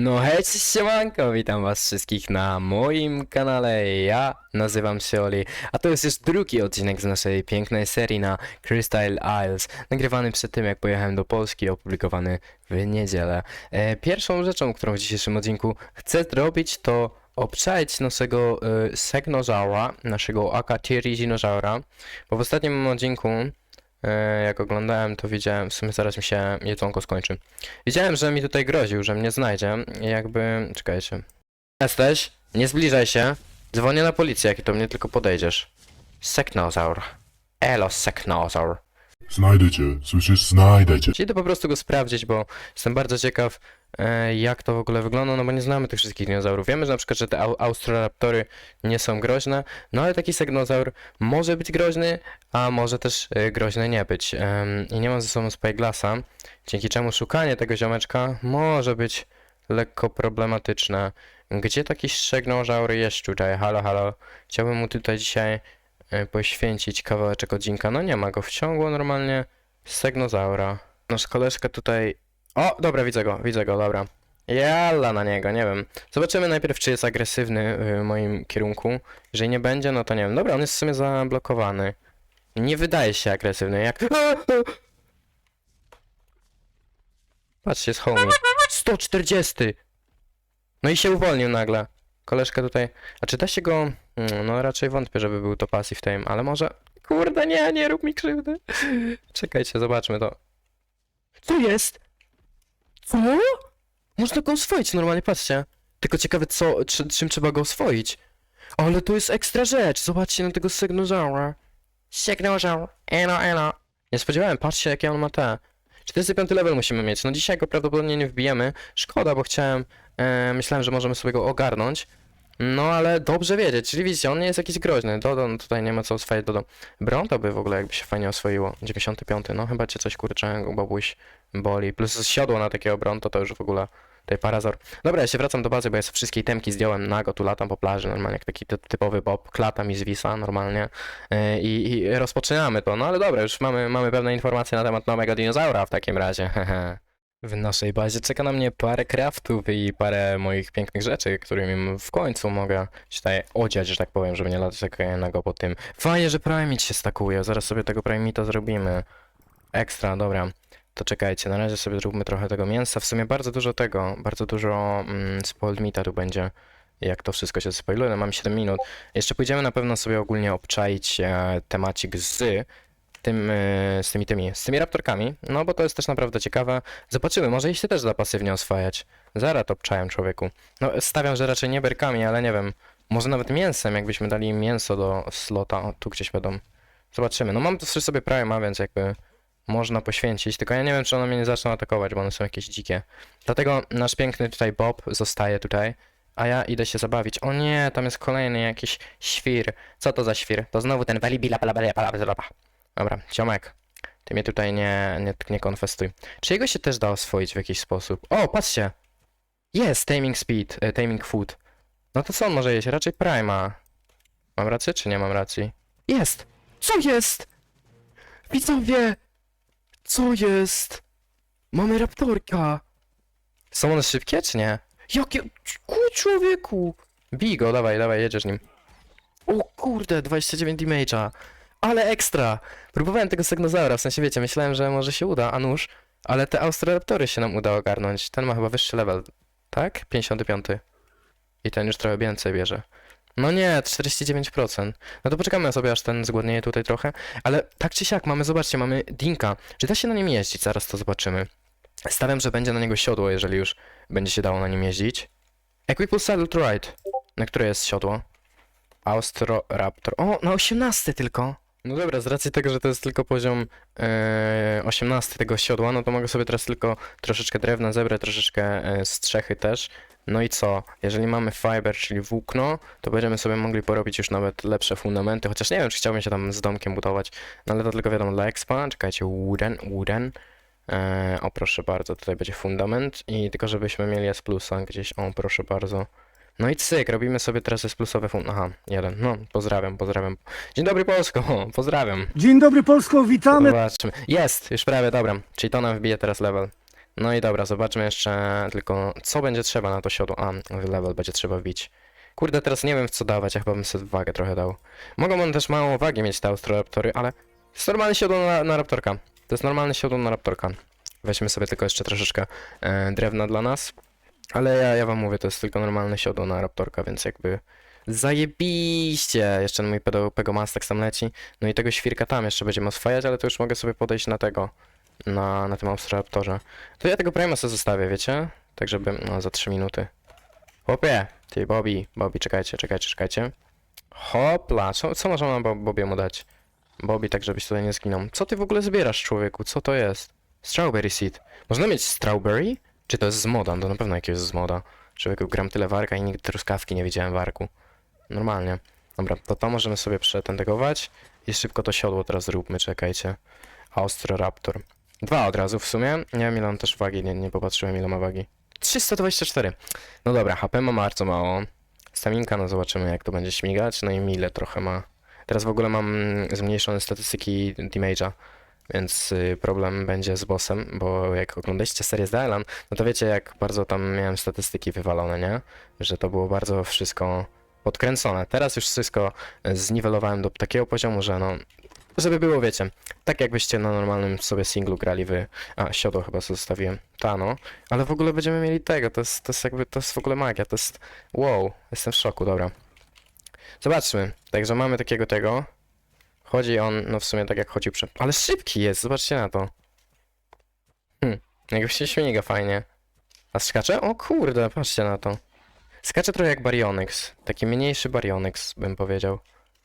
No hej, siemanko, witam was wszystkich na moim kanale, ja nazywam się Oli, a to jest już drugi odcinek z naszej pięknej serii na Crystal Isles, nagrywany przed tym jak pojechałem do Polski, opublikowany w niedzielę. E, pierwszą rzeczą, którą w dzisiejszym odcinku chcę zrobić to obczaić naszego e, segnozaura, naszego Akatyrizinozaura, bo w ostatnim odcinku jak oglądałem to widziałem, w sumie zaraz mi się jedzonko skończy. Wiedziałem, że mi tutaj groził, że mnie znajdzie. Jakby. Czekajcie. Jesteś? Nie zbliżaj się. Dzwonię na policję, jak do mnie tylko podejdziesz. Seknozaur. Elo, seknozaur. Znajdę cię, słyszysz? Znajdę cię. Idę po prostu go sprawdzić, bo jestem bardzo ciekaw, e, jak to w ogóle wygląda, no bo nie znamy tych wszystkich dinozaurów. Wiemy, że na przykład, że te au nie są groźne, no ale taki segnozaur może być groźny, a może też e, groźny nie być. I nie mam ze sobą Spyglassa, dzięki czemu szukanie tego ziomeczka może być lekko problematyczne. Gdzie taki segnozaur jest tutaj? Halo, halo. Chciałbym mu tutaj dzisiaj e, poświęcić kawałeczek odcinka. No nie ma go, wciągło normalnie segnozaura. Nasz koleżka tutaj... O, dobra, widzę go, widzę go, dobra. Jalla na niego, nie wiem. Zobaczymy najpierw, czy jest agresywny y, w moim kierunku. Jeżeli nie będzie, no to nie wiem. Dobra, on jest w sumie zablokowany. Nie wydaje się agresywny, jak... Patrzcie, jest homie. 140! No i się uwolnił nagle. Koleżka tutaj... A czy da się go... Mm, No raczej wątpię, żeby był to passive time, ale może... Kurde, nie, nie rób mi krzywdy. Czekajcie, zobaczmy to. Co jest? Co? Można go oswoić normalnie, patrzcie. Tylko ciekawe co, czy, czym trzeba go oswoić. Ale to jest ekstra rzecz, zobaczcie na tego Segnozaura. Segnozaur, eno, eno. Nie spodziewałem, patrzcie jakie on ma te. 45 level musimy mieć, no dzisiaj go prawdopodobnie nie wbijemy. Szkoda, bo chciałem, e, myślałem, że możemy sobie go ogarnąć. No ale dobrze wiedzieć, czyli widzicie, on nie jest jakiś groźny. Dodo, no tutaj nie ma co oswajać Dodo. Bronto by w ogóle jakby się fajnie oswoiło. 95, no chyba cię coś kurczę, babuś boli. Plus siodło na takiego Bronto to już w ogóle tutaj parazor. Dobra, ja się wracam do bazy, bo ja sobie wszystkie temki zdjąłem nago, tu latam po plaży, normalnie jak taki ty- typowy bob, klata mi zwisa normalnie Yy, i, i rozpoczynamy to. No ale dobra, już mamy, mamy pewne informacje na temat nowego dinozaura w takim razie. hehe. W naszej bazie czeka na mnie parę craftów i parę moich pięknych rzeczy, którymi w końcu mogę się tutaj odziać, że tak powiem, żeby nie latać tak nago po tym. Fajnie, że Primate się stakuje, zaraz sobie tego Primita zrobimy. Ekstra, dobra. To czekajcie, na razie sobie zróbmy trochę tego mięsa. W sumie bardzo dużo tego, bardzo dużo mm, spoiled meata tu będzie. Jak to wszystko się spoiluje, no mam 7 minut. Jeszcze pójdziemy na pewno sobie ogólnie obczaić e, temacik z tym, e, z tymi tymi, z tymi raptorkami, no bo to jest też naprawdę ciekawe. Zobaczymy, może ich się też da pasywnie oswajać. Zaraz to obczałem człowieku. No stawiam, że raczej nie berkami, ale nie wiem. Może nawet mięsem, jakbyśmy dali im mięso do slota, o, tu gdzieś będą. Zobaczymy. No mam to przy sobie prawie ma, więc jakby można poświęcić, tylko ja nie wiem, czy one mnie nie zaczną atakować, bo one są jakieś dzikie. Dlatego nasz piękny tutaj Bob zostaje tutaj, a ja idę się zabawić. O nie, tam jest kolejny jakiś świr. Co to za świr? To znowu ten walibila. Dobra, ciomek. Ty mnie tutaj nie, nie, nie konfestuj. Czy jego się też da oswoić w jakiś sposób? O, patrzcie! Jest, taming speed, e, taming food. No to co on może jeść? Raczej prima. Mam rację, czy nie mam racji? Jest! Co jest? Widzowie! Co jest? Mamy raptorka! Są one szybkie, czy nie? Jakie... Kuj człowieku! Bij go, dawaj, dawaj, jedziesz nim. O kurde, 29 damage'a. Ale ekstra! Próbowałem tego segnozaura, w sensie wiecie, myślałem, że może się uda, a nuż. Ale te austroraptory się nam uda ogarnąć. Ten ma chyba wyższy level, tak? 55. I ten już trochę więcej bierze. No nie, 49%. No to poczekamy sobie, aż ten zgłodnieje tutaj trochę. Ale tak czy siak, mamy, zobaczcie, mamy Dinka. Czy da się na nim jeździć? Zaraz to zobaczymy. Stawiam, że będzie na niego siodło, jeżeli już będzie się dało na nim jeździć. Equipul Saddle to Ride. Na które jest siodło? Austroraptor. O, na 18 tylko. No dobra, z racji tego, że to jest tylko poziom e, 18 tego siodła, no to mogę sobie teraz tylko troszeczkę drewna zebrać, troszeczkę e, strzechy też. No i co? Jeżeli mamy fiber, czyli włókno, to będziemy sobie mogli porobić już nawet lepsze fundamenty, chociaż nie wiem, czy chciałbym się tam z domkiem budować, no ale to tylko wiadomo dla expa. Czekajcie, wooden, wooden. E, o proszę bardzo, tutaj będzie fundament i tylko żebyśmy mieli S plusa gdzieś, o proszę bardzo. No i cyk, robimy sobie teraz S plusowe fund... Aha, jeden, no pozdrawiam, pozdrawiam. Dzień dobry Polsko, pozdrawiam. Dzień dobry Polsko, witamy. Zobaczmy. Jest, już prawie, dobra. Czyli to nam wbije teraz level. No i dobra, zobaczmy jeszcze tylko, co będzie trzeba na to siodło. A, level będzie trzeba wbić. Kurde, teraz nie wiem w co dawać, ja chyba bym sobie wagę trochę dał. Mogą one też małą wagę mieć te austroraptory, ale to jest normalne siodło na, na raptorka. To jest normalne siodło na raptorka. Weźmy sobie tylko jeszcze troszeczkę e, drewna dla nas. Ale ja, ja wam mówię, to jest tylko normalne siodło na raptorka, więc jakby zajebiście. Jeszcze mój pegomastek tam leci. No i tego świrka tam jeszcze będziemy oswajać, ale to już mogę sobie podejść na tego, na, na tym Austroraptorze. To ja tego Prima sobie zostawię, wiecie? Tak żeby, no za 3 minuty. Chłopie, ty Bobby, Bobby, czekajcie, czekajcie, czekajcie. Hopla, co, co można Bo- Bobiemu dać? Bobby, tak żebyś tutaj nie zginął. Co ty w ogóle zbierasz, człowieku? Co to jest? Strawberry seed. Można mieć strawberry? Czy to jest z moda? No To na pewno jakieś z moda. Człowieku, gram tyle warka i nigdy truskawki nie widziałem warku. Normalnie. Dobra, to to możemy sobie przetendegować. I szybko to siodło teraz zróbmy, czekajcie. Austroraptor. Dwa od razu w sumie. Nie wiem ile on też wagi, nie, nie popatrzyłem ile ma wagi. 324. No dobra, HP ma bardzo mało. Staminka, no zobaczymy jak to będzie śmigać. No i mile trochę ma. Teraz w ogóle mam zmniejszone statystyki damage'a. Więc y, problem będzie z bossem, bo jak oglądaliście serię z no to wiecie jak bardzo tam miałem statystyki wywalone, nie? Że to było bardzo wszystko podkręcone. Teraz już wszystko e, zniwelowałem do takiego poziomu, że no, żeby było, wiecie, tak jakbyście na normalnym sobie singlu grali wy, a, siodło chyba zostawiłem, ta no, ale w ogóle będziemy mieli tego, to jest, to jest jakby, to jest w ogóle magia, to jest, wow, jestem w szoku, dobra. Zobaczmy, także mamy takiego tego, chodzi on, no w sumie tak jak chodził przed, ale szybki jest, zobaczcie na to. Hm, jakby się śmiga fajnie. A skacze? O kurde, patrzcie na to. Skacze trochę jak Baryonyx. Taki mniejszy Baryonyx, bym powiedział.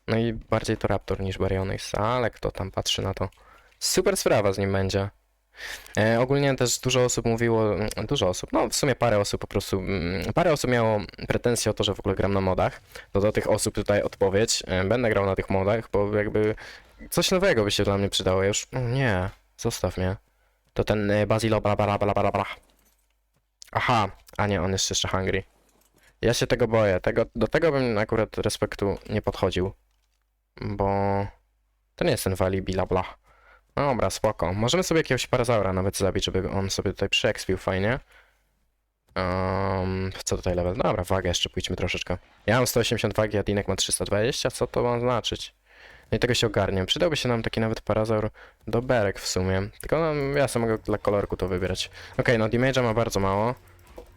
No i bardziej to Raptor niż Baryonyx, ale kto tam patrzy na to? Super sprawa z nim będzie. E, ogólnie też dużo osób mówiło, mm, dużo osób, no w sumie parę osób po prostu, mm, parę osób miało pretensje o to, że w ogóle gram na modach. To do tych osób tutaj odpowiedź. E, będę grał na tych modach, bo jakby coś nowego by się dla mnie przydało. Już, no nie, zostaw mnie. To ten e, Basilo bla bla bla bla bla. Aha, a nie, on jest jeszcze hungry. Ja się tego boję. Tego, do tego bym akurat respektu nie podchodził. Bo to nie jest ten wali bla bla. Dobra, spoko. Możemy sobie jakiegoś parazaura nawet zabić, żeby on sobie tutaj przyekspił fajnie. Um, co tutaj level? Dobra, wagę jeszcze pójdźmy troszeczkę. Ja mam 180 wagi, a Dinek ma 320. Co to ma znaczyć? No i tego się ogarnię. Przydałby się nam taki nawet parazaur do berek w sumie. Tylko no, ja sam mogę dla kolorku to wybierać. Okej, no damage'a ma bardzo mało.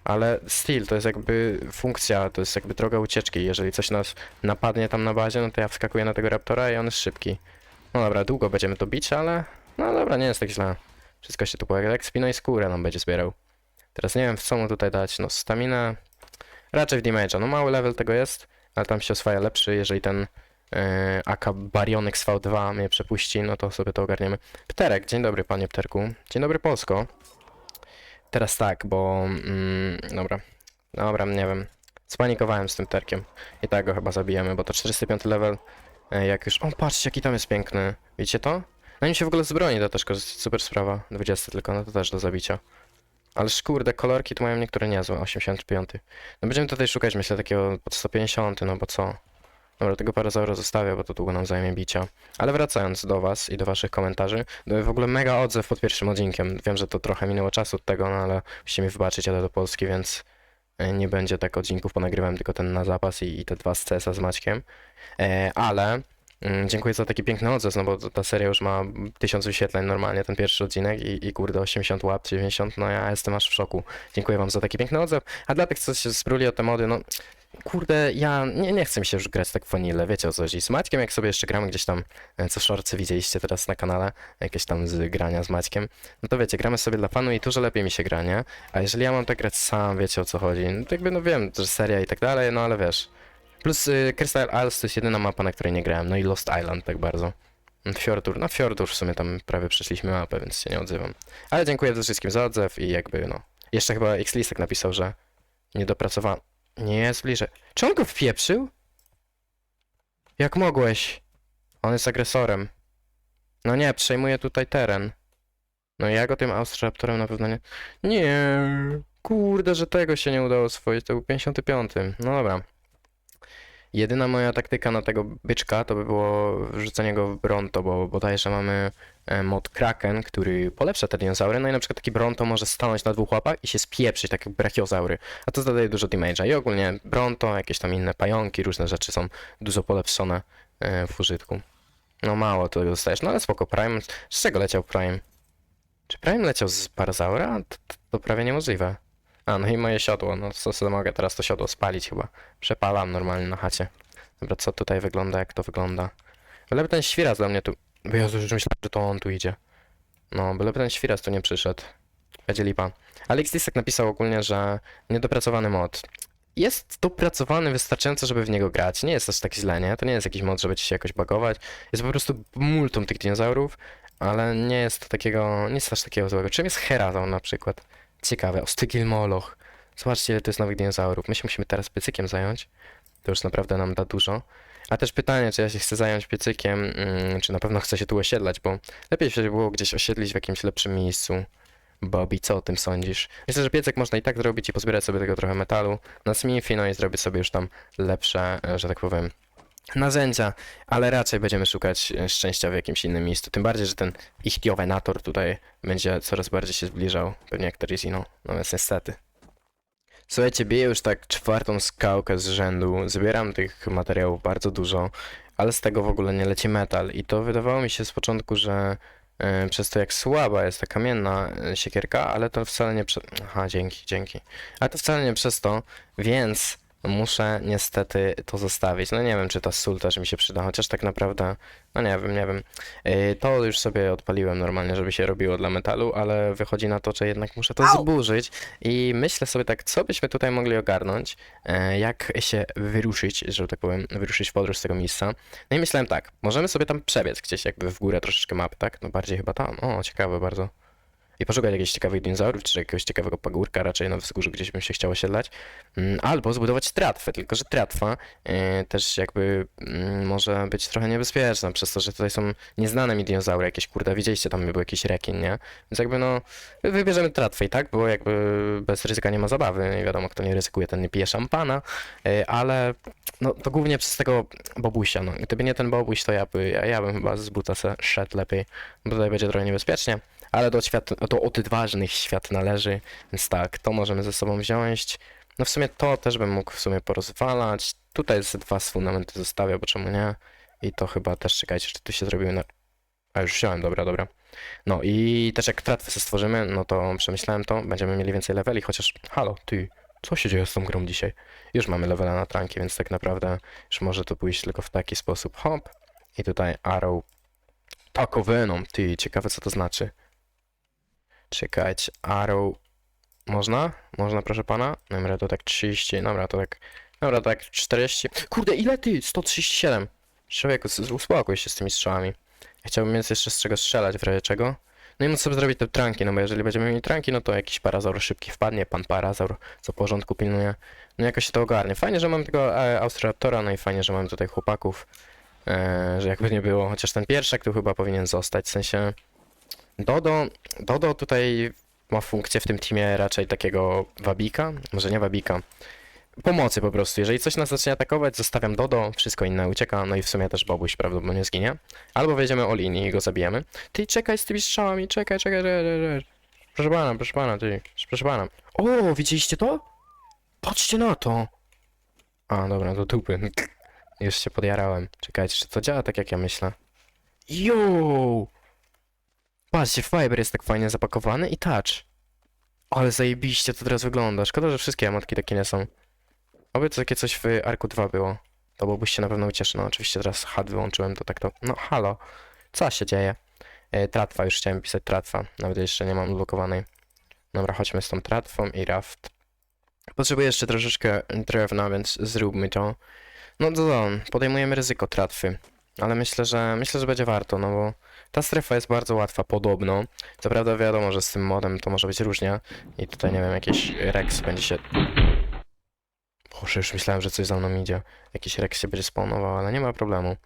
Ale still, to jest jakby funkcja, to jest jakby droga ucieczki. Jeżeli coś nas napadnie tam na bazie, no to ja wskakuję na tego raptora i on jest szybki. No dobra, długo będziemy to bić, ale... No dobra, nie jest tak źle. Wszystko się tu pojawi. Jak spino i skórę nam będzie zbierał. Teraz nie wiem, co mu tutaj dać. No, staminę... Raczej w damage'a. No, mały level tego jest, ale tam się oswaja lepszy. Jeżeli ten yy, AK Baryonyx V2 mnie przepuści, no to sobie to ogarniemy. Pterek, dzień dobry panie Pterku. Dzień dobry Polsko. Teraz tak, bo... Mm, dobra. Dobra, nie wiem. Spanikowałem z tym Pterkiem. I tak go chyba zabijemy, bo to 45 level. E, Jak już... O, patrzcie, jaki tam jest piękny. Widzicie to? Na nim się w ogóle z broni to też korzysta- super sprawa. 20 tylko, no to też do zabicia. Ale kurde, kolorki tu mają niektóre niezłe. 85. No będziemy tutaj szukać, myślę, takiego pod 150, no bo co? Dobra, tego parazaura zostawię, bo to długo nam zajmie bicia. Ale wracając do was i do waszych komentarzy, no w ogóle mega odzew pod pierwszym odcinkiem. Wiem, że to trochę minęło czasu od tego, no ale musicie mi wybaczyć, jadę do Polski, więc nie będzie tak odcinków, ponagrywałem tylko ten na zapas i, i te dwa z CS-a z Maćkiem. E, ale mm, dziękuję za taki piękny odzew, no bo ta seria już ma 1000 wyświetleń normalnie, ten pierwszy odcinek i, i kurde 80 łap, 90, no ja jestem aż w szoku. Dziękuję wam za taki piękny odzew. A dla tych, co się spruli o te mody, no kurde, ja nie, nie chcę mi się już grać tak w vanille, wiecie o co chodzi. Z Maćkiem, jak sobie jeszcze gramy gdzieś tam, e, co szorcy widzieliście teraz na kanale, jakieś tam z grania z Maćkiem, no to wiecie, gramy sobie dla fanu i dużo lepiej mi się gra, nie? A jeżeli ja mam tak grać sam, wiecie o co chodzi, no to jakby no wiem, że seria i tak dalej, no ale wiesz. Plus y, Crystal Isles to jest jedyna mapa, na której nie grałem, no i Lost Island tak bardzo. Fjordur, no Fjordur w sumie tam prawie przeszliśmy mapę, więc się nie odzywam. Ale dziękuję wszystkim za odzew i jakby no. Jeszcze chyba Xlistek napisał, że nie dopracowałem. Nie bliżej. Czy on go wpieprzył? Jak mogłeś? On jest agresorem. No nie, przejmuje tutaj teren. No ja go tym Austroraptorem na pewno nie... Nie, kurde, że tego się nie udało swoić, to był 55. No dobra. Jedyna moja taktyka na tego byczka to by było wrzucenie go w Bronto, bo bodajże mamy e, mod Kraken, który polepsza te dinozaury, no i na przykład taki Bronto może stanąć na dwóch łapach i się spieprzyć, tak jak brachiozaury, a to zadaje dużo damage'a i ogólnie Bronto, jakieś tam inne pająki, różne rzeczy są dużo polepszone e, w użytku. No mało tego dostajesz, no ale spoko, Prime, z czego leciał Prime? Czy Prime leciał z Parazaura? To, to, to prawie niemożliwe. A, no i moje siodło, no co sobie mogę teraz to siodło spalić chyba. Przepalam normalnie na chacie. Dobra, co tutaj wygląda, jak to wygląda? Byleby ten świraz do mnie tu... Bo ja już myślałem, że to on tu idzie. No, byleby ten świraz tu nie przyszedł. Będzie lipa. Alex Disek napisał ogólnie, że niedopracowany mod. Jest dopracowany wystarczająco, żeby w niego grać. Nie jest aż tak źle, nie? To nie jest jakiś mod, żeby ci się jakoś bagować. Jest po prostu multum tych dinozaurów, ale nie jest to takiego... nie jest aż takiego złego. Czym jest Herazon na przykład? Ciekawe. Ostygil Moloch. Zobaczcie, ile to jest nowych dinozaurów. My się musimy teraz piecykiem zająć. To już naprawdę nam da dużo. A też pytanie, czy ja się chcę zająć piecykiem, mm, czy na pewno chcę się tu osiedlać, bo lepiej się było gdzieś osiedlić w jakimś lepszym miejscu. Bobby, co o tym sądzisz? Myślę, że piecek można i tak zrobić i pozbierać sobie tego trochę metalu na Smithy, no i zrobić sobie już tam lepsze, e, że tak powiem, narzędzia, ale raczej będziemy szukać e, szczęścia w jakimś innym miejscu. Tym bardziej, że ten Ichthyovenator tutaj będzie coraz bardziej się zbliżał, pewnie jak Terizino, no więc niestety. Słuchajcie, biję już tak czwartą skałkę z rzędu, zbieram tych materiałów bardzo dużo, ale z tego w ogóle nie leci metal i to wydawało mi się z początku, że e, przez to jak słaba jest ta kamienna e, siekierka, ale to wcale nie prze... Aha, dzięki, dzięki. Ale to wcale nie przez to, więc muszę niestety to zostawić. No nie wiem, czy ta sól też mi się przyda, chociaż tak naprawdę, no nie wiem, nie wiem. Yy, To już sobie odpaliłem normalnie, żeby się robiło dla metalu, ale wychodzi na to, że jednak muszę to zburzyć i myślę sobie tak, co byśmy tutaj mogli ogarnąć, e, jak się wyruszyć, że tak powiem, wyruszyć w podróż z tego miejsca. No i myślałem tak, możemy sobie tam przebiec gdzieś jakby w górę troszeczkę mapy, tak? No bardziej chyba tam. O, ciekawe bardzo. I poszukać jakichś ciekawych dinozaurów, czy jakiegoś ciekawego pagórka, raczej na wzgórzu gdzieś bym się chciał osiedlać. Mm, Albo zbudować tratwę, tylko że tratwa e, też jakby mm, może być trochę niebezpieczna, przez to, że tutaj są nieznane mi dinozaury jakieś, kurde, widzieliście, tam był jakiś rekin, nie? Więc jakby no, wybierzemy tratwę i tak, bo jakby bez ryzyka nie ma zabawy, nie wiadomo, kto nie ryzykuje, ten nie pije szampana, e, ale no to głównie przez tego bobusia, no. Gdyby nie ten bobuś, to ja, by, ja, ja bym chyba z buta szedł lepiej, bo tutaj będzie trochę niebezpiecznie. Ale do, świat, do odważnych świat należy, więc tak, to możemy ze sobą wziąć. No w sumie to też bym mógł w sumie porozwalać. Tutaj z dwa fundamenty zostawię, bo czemu nie? I to chyba też, czekajcie, czy tu się zrobiły na... A już wziąłem, dobra, dobra. No i też jak tratwy sobie stworzymy, no to przemyślałem to, będziemy mieli więcej leveli, chociaż... Halo, ty, co się dzieje z tą grą dzisiaj? Już mamy levela na tranki, więc tak naprawdę już może to pójść tylko w taki sposób. Hop. I tutaj arrow. Venom, ty, ciekawe co to znaczy. Czekać, arrow. Można? Można, proszę pana? Dobra, to tak 30, dobra, to tak... Dobra, to tak 40... Kurde, ile ty? 137. Człowieku, uspokój się z tymi strzałami. Chciałbym mieć jeszcze z czego strzelać, w razie czego. No i móc sobie zrobić te tranki, no bo jeżeli będziemy mieli tranki, no to jakiś parazaur szybki wpadnie, pan parazaur, co porządku pilnuje. No jakoś się to ogarnie. Fajnie, że mam tego e, Austroraptora, no i fajnie, że mam tutaj chłopaków. E, że jakby nie było, chociaż ten pierwszak tu chyba powinien zostać, w sensie... Dodo, Dodo tutaj ma funkcję w tym teamie raczej takiego wabika, może nie wabika, pomocy po prostu. Jeżeli coś nas zacznie atakować, zostawiam Dodo, wszystko inne ucieka, no i w sumie też Bobuś prawdopodobnie zginie. Albo wejdziemy all in i go zabijemy. Ty czekaj z tymi strzałami, czekaj, czekaj, czekaj, czekaj. Proszę pana, proszę pana, ty, proszę pana. O, widzieliście to? Patrzcie na to! A, dobra, do dupy. Już się podjarałem. Czekajcie, czy to działa tak jak ja myślę? Yo! Patrzcie, Fiber jest tak fajnie zapakowany i touch. Ale zajebiście to teraz wygląda. Szkoda, że wszystkie emotki takie nie są. Oby to takie coś w Arku 2 było. To byłbyś się na pewno ucieszył. No oczywiście teraz HUD wyłączyłem, to tak to... No halo. Co się dzieje? E, tratwa, już chciałem pisać tratwa. Nawet jeszcze nie mam odblokowanej. Dobra, chodźmy z tą tratwą i raft. Potrzebuję jeszcze troszeczkę drewna, więc zróbmy to. No to co, podejmujemy ryzyko tratwy. Ale myślę, że myślę, że będzie warto, no bo ta strefa jest bardzo łatwa, podobno. Co prawda wiadomo, że z tym modem to może być różnie. I tutaj, nie wiem, jakiś Rex będzie się... Boże, już myślałem, że coś za mną idzie. Jakiś Rex się będzie spawnował, ale nie ma problemu.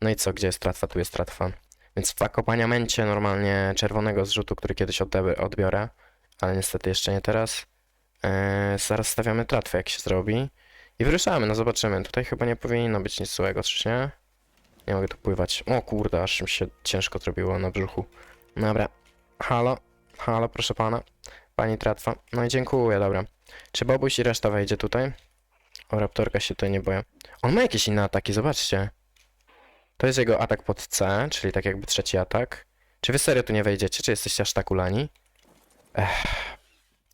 No i co, gdzie jest tratwa? Tu jest tratwa. Więc w akompaniamencie normalnie czerwonego zrzutu, który kiedyś odbiorę, ale niestety jeszcze nie teraz, e, zaraz stawiamy tratwę, jak się zrobi. I wyruszamy, no zobaczymy. Tutaj chyba nie powinno być nic złego, czy nie? Nie mogę tu pływać. O kurde, aż mi się ciężko zrobiło na brzuchu. Dobra. Halo? Halo, proszę pana. Pani Tratwa. No i dziękuję, dobra. Czy Bobuś i reszta wejdzie tutaj? O, Raptorka się tutaj nie boję. On ma jakieś inne ataki, zobaczcie. To jest jego atak pod C, czyli tak jakby trzeci atak. Czy wy serio tu nie wejdziecie? Czy jesteście aż tak ulani? Ech.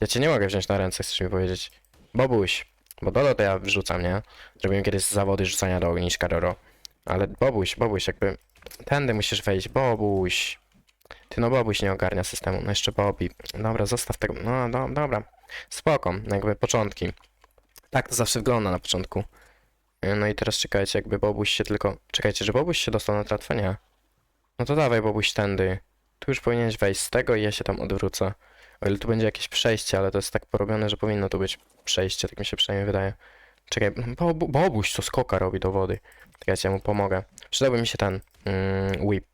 Ja cię nie mogę wziąć na ręce, chcesz mi powiedzieć. Bobuś. Bo Dodo to ja wrzucam, nie? Zrobiłem kiedyś zawody rzucania do ogniska Doro. Ale Bobuś, Bobuś, jakby... Tędy musisz wejść, Bobuś. Ty no Bobuś nie ogarnia systemu, no jeszcze Bobby. Dobra, zostaw tego, no do, dobra. Spoko, jakby początki. Tak to zawsze wygląda na początku. E, No i teraz czekajcie, jakby Bobuś się tylko... Czekajcie, że Bobuś się dostał na tratwę? Nie. No to dawaj Bobuś tędy. Tu już powinieneś wejść z tego i ja się tam odwrócę. O ile tu będzie jakieś przejście, ale to jest tak porobione, że powinno tu być przejście, tak mi się przynajmniej wydaje. Czekaj, Bobu, Bobuś co skoka robi do wody. Tak ja ci mu pomogę. Przydałby mi się ten mm, whip.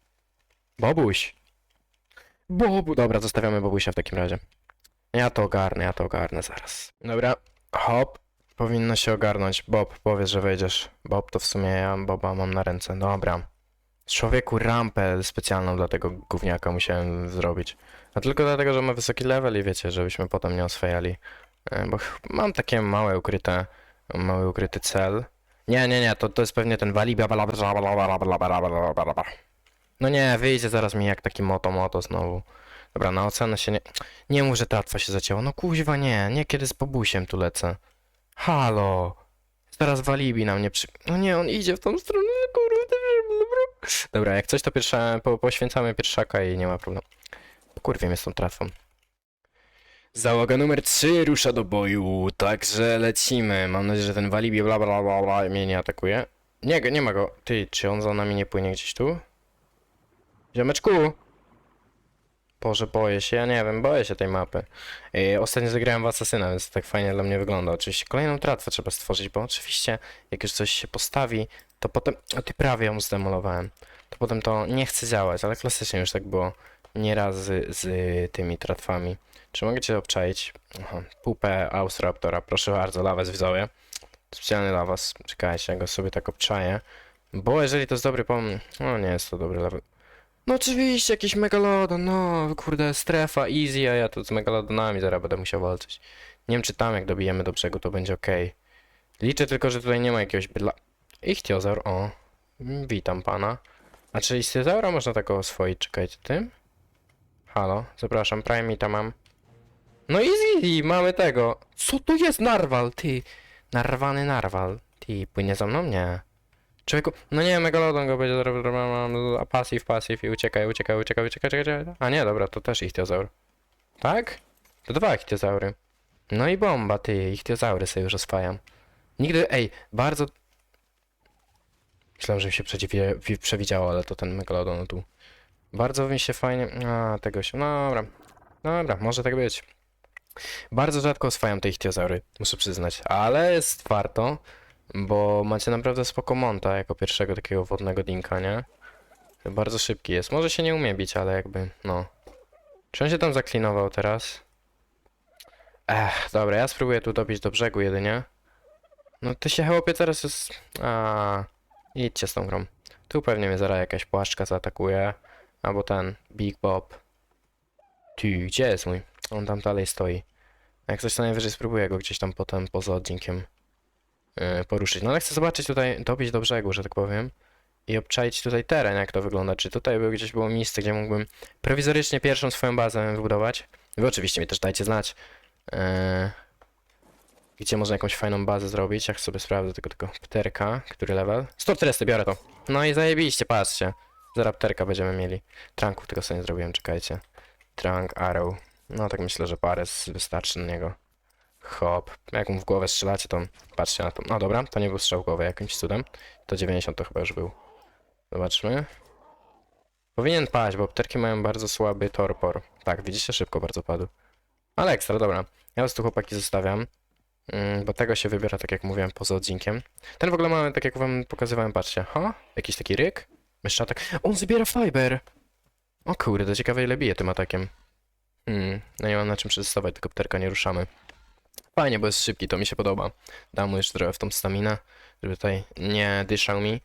Bobuś! Bobu, dobra, zostawiamy Bobusia w takim razie. Ja to ogarnę, ja to ogarnę zaraz. Dobra, hop. Powinno się ogarnąć. Bob, powiedz, że wejdziesz. Bob, to w sumie ja Boba mam na ręce. Dobra. Człowieku, rampę specjalną dla tego gówniaka musiałem zrobić. A tylko dlatego, że ma wysoki level i wiecie, żebyśmy potem nie oswajali. E, Bo mam takie małe ukryte, Mały ukryty cel. Nie, nie, nie, to, to jest pewnie ten wali. No nie, wyjdzie zaraz mi jak taki moto moto znowu. Dobra, na ocenę się nie... Nie mów, że tratwa się zacięła. No kuźwa nie, nie kiedy z pobusiem tu lecę. Halo. Zaraz walibi na mnie przy... No nie, on idzie w tą stronę, kurde. Dobra, jak coś to pierwsza... Po, poświęcamy pierwszaka i nie ma problemu. Kurwie mnie z tą tratwą. Załoga numer 3 rusza do boju, także lecimy. Mam nadzieję, że ten Walibi bla bla bla bla mnie nie atakuje. Nie, nie ma go. Ty, czy on za nami nie płynie gdzieś tu? Ziomeczku! Boże, boję się, ja nie wiem, boję się tej mapy. Yy, ostatnio zagrałem w Asasyna, więc tak fajnie dla mnie wygląda. Oczywiście kolejną tratwę trzeba stworzyć, bo oczywiście jak już coś się postawi, to potem... O, ty prawie ją zdemolowałem. To potem to nie chce działać, ale klasycznie już tak było nieraz z, z tymi tratwami. Czy mogę cię obczaić? Aha, pupę Ausraptora, proszę bardzo, lawę widzowie. Specjalny dla was, czekajcie, ja go sobie tak obczaję. Bo jeżeli to jest dobry pomysł... No nie jest to dobry level. No oczywiście, jakiś megalodon, no kurde, strefa, easy, a ja tu z megalodonami zaraz będę musiał walczyć. Nie wiem czy tam jak dobijemy do brzegu to będzie ok. Liczę tylko, że tutaj nie ma jakiegoś bydla... Ichthyozaur, o. Witam pana. A czy ichthyozaura można tak oswoić, czekajcie, tym? Halo, zapraszam, prime tam mam. No easy, easy, mamy tego. Co to jest narwal, ty? Narwany narwal. Ty, płynie za mną? Nie. Człowieku, no nie, Megalodon go będzie a pasyw, pasyw i uciekaj, uciekaj, uciekaj, uciekaj, uciekaj. A nie, dobra, to też ichthyozaur. Tak? To dwa ichthyozaury. No i bomba, ty, ichthyozaury sobie już oswajam. Nigdy, ej, bardzo... Myślałem, że mi się przewidziało, ale to ten Megalodon tu. Bardzo mi się fajnie... A, tego się... No dobra. Dobra, może tak być. Bardzo rzadko oswajam te ichthyozaury, muszę przyznać, ale jest warto. Bo macie naprawdę spoko monta jako pierwszego takiego wodnego dinka, nie? Bardzo szybki jest. Może się nie umie bić, ale jakby, no. Czy on się tam zaklinował teraz? Ech, dobra, ja spróbuję tu dobić do brzegu jedynie. No ty się chłopie teraz jest... A, idźcie z tą grą. Tu pewnie mnie zaraz jakaś płaszczka zaatakuje. Albo ten, Big Bob. Ty, gdzie jest mój? On tam dalej stoi. Jak coś to najwyżej spróbuję go gdzieś tam potem poza odcinkiem e, poruszyć. No ale chcę zobaczyć tutaj, dobić do brzegu, że tak powiem. I obczaić tutaj teren, jak to wygląda. Czy tutaj był gdzieś było miejsce, gdzie mógłbym prowizorycznie pierwszą swoją bazę wybudować. Wy oczywiście mi też dajcie znać, e, gdzie można jakąś fajną bazę zrobić. Jak sobie sprawdzę tylko tego pterka, który level. 140, biorę to. No i zajebiście, patrzcie. Zaraz pterka będziemy mieli. Trunków tylko sobie nie zrobiłem, czekajcie. Trunk, arrow. No tak myślę, że parę wystarczy na niego. Hop. Jak mu w głowę strzelacie, to patrzcie na to. No dobra, to nie był strzał głowy jakimś cudem. To 90 to chyba już był. Zobaczmy. Powinien paść, bo pterki mają bardzo słaby torpor. Tak, widzicie, szybko bardzo padł. Ale ekstra, dobra. Ja was tu chłopaki zostawiam. Mm, bo tego się wybiera, tak jak mówiłem, poza odcinkiem. Ten w ogóle mamy, tak jak wam pokazywałem, patrzcie. Ha? Jakiś taki ryk? Myszczatek. On zbiera fiber! O kurde, ciekawe ile bije tym atakiem. Hmm, no nie mam na czym przetestować, tylko pterka nie ruszamy. Fajnie, bo jest szybki, to mi się podoba. Dam mu jeszcze trochę w tą staminę, żeby tutaj nie dyszał mi.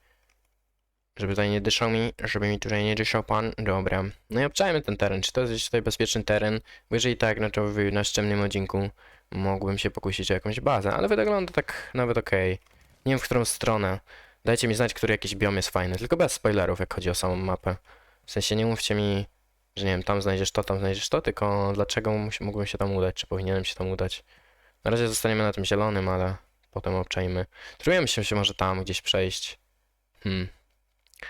Żeby tutaj nie dyszał mi, żeby mi tutaj nie dyszał pan. Dobra. No i obczajmy ten teren. Czy to jest tutaj bezpieczny teren? Bo jeżeli tak, no to w następnym odcinku mógłbym się pokusić o jakąś bazę, ale wygląda tak nawet okej. Nie wiem w którą stronę. Dajcie mi znać, który jakiś biom jest fajny, tylko bez spoilerów, jak chodzi o samą mapę. W sensie nie mówcie mi, że nie wiem, tam znajdziesz to, tam znajdziesz to, tylko dlaczego mógłbym się tam udać, czy powinienem się tam udać. Na razie zostaniemy na tym zielonym, ale potem obczajmy. Trujemy się, się może tam gdzieś przejść. Hmm.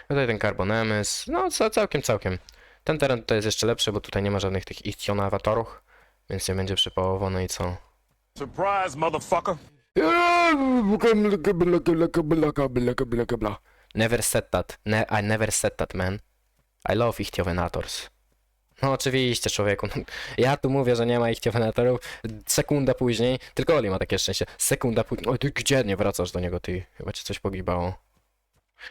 Tutaj ten karbonemys, no ca- całkiem, całkiem. Ten teren tutaj jest jeszcze lepszy, bo tutaj nie ma żadnych tych ichthyonawatorów, więc nie będzie przypałowo, no i co? Surprise, motherfucker. Never said that. Ne I never said that, man. I love ichthyovenators. No oczywiście, człowieku. Ja tu mówię, że nie ma ichthyovenatorów. Sekunda później, tylko Oli ma takie szczęście. Sekunda później. Oj, ty gdzie nie wracasz do niego, ty? Chyba cię coś pogibało.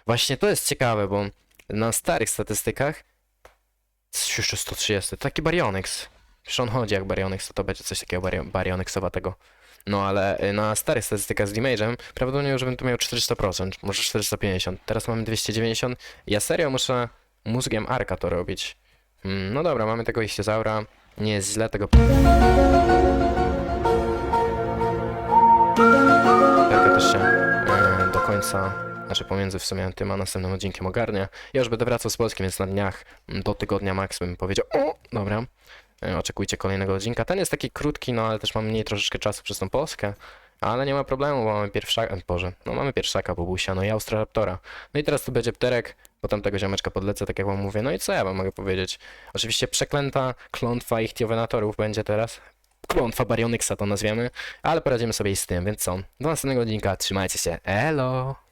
Właśnie to jest ciekawe, bo na starych statystykach jeszcze 130. Taki Baryonyx. Przecież on chodzi jak Baryonyx, to to będzie coś takiego bary Baryonyxowatego. No ale y, na starych statystykach z Damage'em prawdopodobnie już bym tu miał 400%, może 450. Teraz mamy 290. Ja serio muszę mózgiem Arka to robić. Mm, no dobra, mamy tego ichthyozaura. Nie jest źle tego... Arka też się e, do końca, znaczy pomiędzy w sumie tym a następnym odcinkiem ogarnia. Ja już będę wracał z Polski, więc na dniach mm, do tygodnia max bym powiedział, o, dobra. E, Oczekujcie kolejnego odcinka. Ten jest taki krótki, no ale też mam mniej troszeczkę czasu przez tą Polskę. Ale nie ma problemu, bo mamy pierwszaka, Boże, no mamy pierwszaka, Bobusia, no i Australaptora. No i teraz tu będzie pterek, potem tego ziomeczka podlecę, tak jak wam mówię. No i co ja wam mogę powiedzieć? Oczywiście przeklęta klątwa ichthyovenatorów będzie teraz. Klątwa Baryonyxa to nazwiemy, ale poradzimy sobie i z tym, więc co? Do następnego odcinka, trzymajcie się, elo!